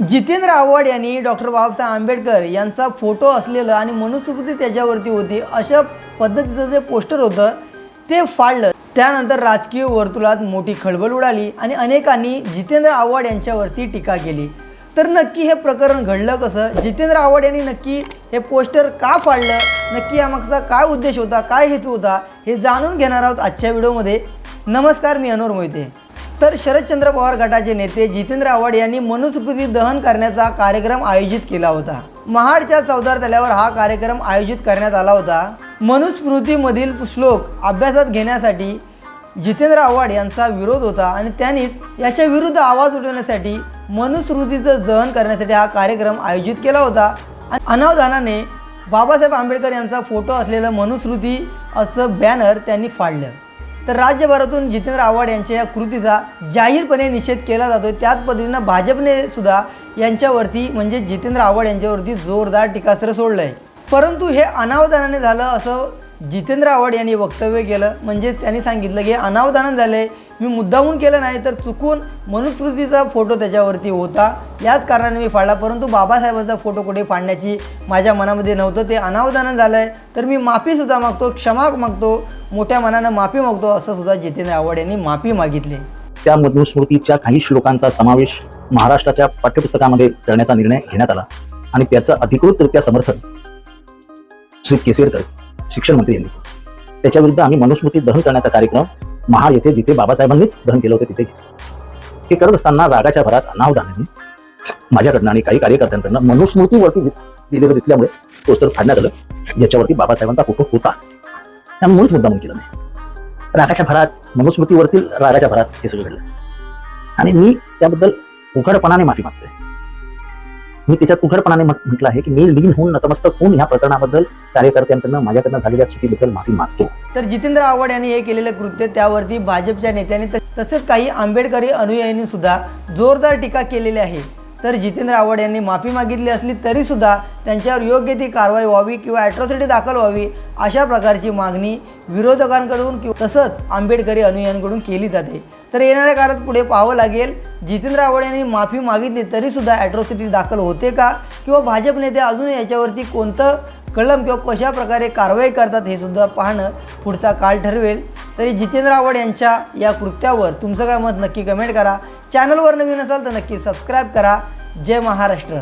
जितेंद्र आव्हाड यांनी डॉक्टर बाबासाहेब आंबेडकर यांचा फोटो असलेलं आणि मनुस्मृती त्याच्यावरती होती अशा पद्धतीचं जे पोस्टर होतं ते फाडलं. त्यानंतर राजकीय वर्तुळात मोठी खळबळ उडाली आणि अनेकांनी जितेंद्र आव्हाड यांच्यावरती टीका केली. तर नक्की हे प्रकरण घडलं कसं? जितेंद्र आव्हाड यांनी नक्की हे पोस्टर का फाडलं? नक्की यामागचा काय उद्देश होता काय हेतू होता हे जाणून घेणार आहोत आजच्या व्हिडिओमध्ये. नमस्कार मी अनोर मोहिते. तर शरदचंद्र पवार गटाचे नेते जितेंद्र आव्हाड यांनी मनुस्मृती दहन करण्याचा कार्यक्रम आयोजित केला होता. महाडच्या चौदार तल्यावर हा कार्यक्रम आयोजित करण्यात आला होता. मनुस्मृतीमधील श्लोक अभ्यासात घेण्यासाठी जितेंद्र आव्हाड यांचा विरोध होता आणि त्यांनीच याच्या विरुद्ध आवाज उठवण्यासाठी मनुस्मृतीचं दहन करण्यासाठी हा कार्यक्रम आयोजित केला होता. आणि अनावधानाने बाबासाहेब आंबेडकर यांचा फोटो असलेलं मनुस्मृती असं बॅनर त्यांनी फाडलं. तर राज्यभरातून जितेंद्र आव्हाड यांच्या या कृतीचा जाहीरपणे निषेध केला जातो त्याच पद्धतीनं भाजपने सुद्धा यांच्यावरती म्हणजे जितेंद्र आव्हाड यांच्यावरती जोरदार टीकास्त्र सोडलं आहे परंतु हे अनावधानाने झालं असं जितेंद्र आव्हाड यांनी वक्तव्य केलं. म्हणजे त्यांनी सांगितलं की हे झालंय. मी मुद्दामून केलं नाही तर चुकून मनुस्मृतीचा फोटो त्याच्यावरती होता. याच कारणाने मी फाडला परंतु बाबासाहेबांचा फोटो कुठे फाडण्याची माझ्या मनामध्ये नव्हतं. ते अनावधानाने झालं आहे तर मी माफीसुद्धा मागतो क्षमा मागतो मोठ्या मनानं माफी मागतो असं सुद्धा जितेंद्र आव्हाड यांनी माफी मागितली. त्या मनुस्मृतीच्या काही श्लोकांचा समावेश महाराष्ट्राच्या पाठ्यपुस्तकामध्ये करण्याचा निर्णय घेण्यात आला. आणि त्याचं अधिकृतरित्या समर्थन श्री केसरकर शिक्षण मंत्री यांनी त्याच्याविरुद्ध आम्ही मनुस्मृती दहन करण्याचा कार्यक्रम महाड येथे जिथे बाबासाहेबांनीच दहन केलं होतं तिथे घेतलं. हे करत असताना रागाच्या भरात अनावधानाने माझ्याकडनं आणि काही कार्यकर्त्यांकडनं मनुस्मृतीवरती दिलेलं दिसल्यामुळे पोस्टर फाडण्यात आलं. ज्याच्यावरती बाबासाहेबांचा फोटो होता. त्यामुळेच मुद्दामून केलं नाही. रागाच्या भरात मनुस्मृतीवरती रागाच्या भरात हे सगळं घडलं. आणि मी त्याबद्दल उघडपणाने माफी मागतोय. मी त्याच्यात उघडपणाने म्हटलं आहे की मी लीन होऊन नतमस्तक होऊन ह्या प्रकरणाबद्दल कार्यकर्त्यांकडनं माझ्याकडनं झालेल्या चुकीबद्दल माफी मागतो. तर जितेंद्र आव्हाड यांनी हे केलेलं कृत्य त्यावरती भाजपच्या नेत्यांनी तसेच काही आंबेडकरी अनुयायांनी सुद्धा जोरदार टीका केलेली आहे. तर जितेंद्र आव्हाड यांनी माफी मागितली असली तरीसुद्धा त्यांच्यावर योग्य ती कारवाई व्हावी किंवा ॲट्रॉसिटी दाखल व्हावी अशा प्रकारची मागणी विरोधकांकडून किंवा तसंच आंबेडकरी अनुयायांकडून केली जाते. तर येणाऱ्या काळात पुढे पाहावं लागेल जितेंद्र आव्हाड यांनी माफी मागितली तरीसुद्धा ॲट्रॉसिटी दाखल होते का? किंवा भाजप नेते अजून याच्यावरती कोणतं कलम किंवा कशा प्रकारे कारवाई करतात हे सुद्धा पाहणं पुढचा काळ ठरवेल. तरी जितेंद्र आव्हाड यांच्या या कृत्यावर तुमचं काय मत नक्की कमेंट करा. चॅनलवर नवीन असाल तर नक्की सबस्क्राईब करा. जय महाराष्ट्र.